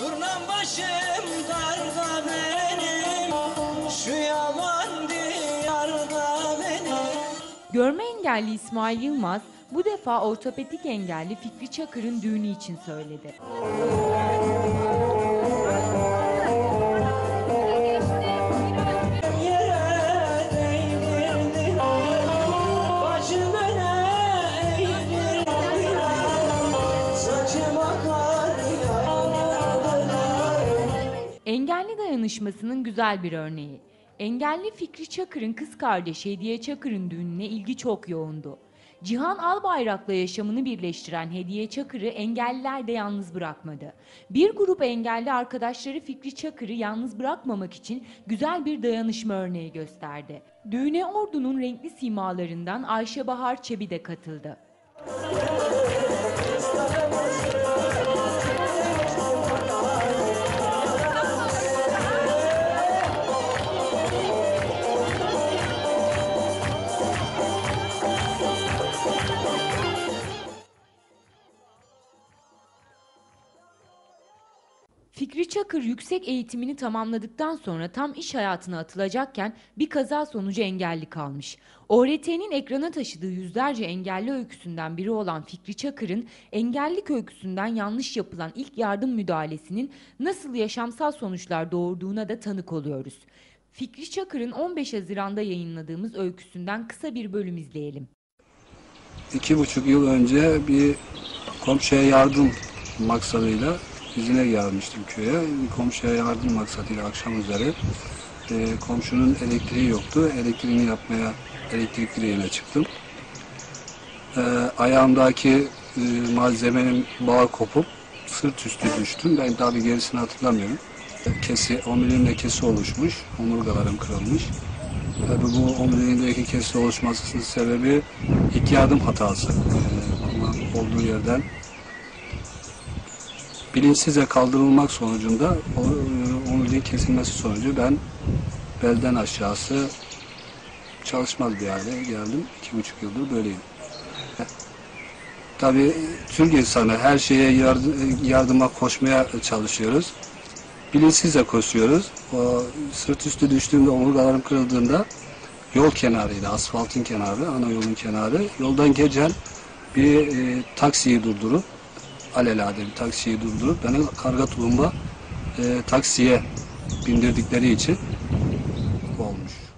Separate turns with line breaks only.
Durnam başım darda benim Şu yaman diyarda benim
Görme engelli İsmail Yılmaz bu defa ortopedik engelli Fikri Çakır'ın düğünü için söyledi. Engelli dayanışmasının güzel bir örneği. Engelli Fikri Çakır'ın kız kardeşi Hediye Çakır'ın düğününe ilgi çok yoğundu. Cihan Albayrak'la yaşamını birleştiren Hediye Çakır'ı engelliler de yalnız bırakmadı. Bir grup engelli arkadaşları Fikri Çakır'ı yalnız bırakmamak için güzel bir dayanışma örneği gösterdi. Düğüne ordunun renkli simalarından Ayşe Bahar Çebi de katıldı. Fikri Çakır yüksek eğitimini tamamladıktan sonra tam iş hayatına atılacakken bir kaza sonucu engelli kalmış. ORT'nin ekrana taşıdığı yüzlerce engelli öyküsünden biri olan Fikri Çakır'ın engellilik öyküsünden yanlış yapılan ilk yardım müdahalesinin nasıl yaşamsal sonuçlar doğurduğuna da tanık oluyoruz. Fikri Çakır'ın 15 Haziran'da yayınladığımız öyküsünden kısa bir bölüm izleyelim.
İki buçuk yıl önce bir komşuya yardım maksadıyla izine gelmiştim köye. Bir komşuya yardım maksadıyla akşam üzeri e, komşunun elektriği yoktu. Elektriğini yapmaya elektrik direğine çıktım. E, ayağımdaki e, malzemenin bağı kopup sırt üstü düştüm. Ben tabii gerisini hatırlamıyorum. Kesi, omurilimde kesi oluşmuş. Omurgalarım kırılmış. Tabii bu omuriliğindeki kesi oluşmasının sebebi ilk yardım hatası. Ama olduğu yerden bilinçsizce kaldırılmak sonucunda o e, omuriliğin kesilmesi sonucu ben belden aşağısı çalışmaz bir hale geldim. İki buçuk yıldır böyleyim. Tabii Türk insanı her şeye yardım, yardıma koşmaya çalışıyoruz. Bilinçsizce koşuyoruz. O sırt üstü düştüğümde omurgalarım kırıldığında yol kenarıydı, asfaltın kenarı, ana yolun kenarı. Yoldan geçen bir e, taksiyi durdurup, alelade bir taksiyi durdurup beni karga tulumba e, taksiye bindirdikleri için olmuş.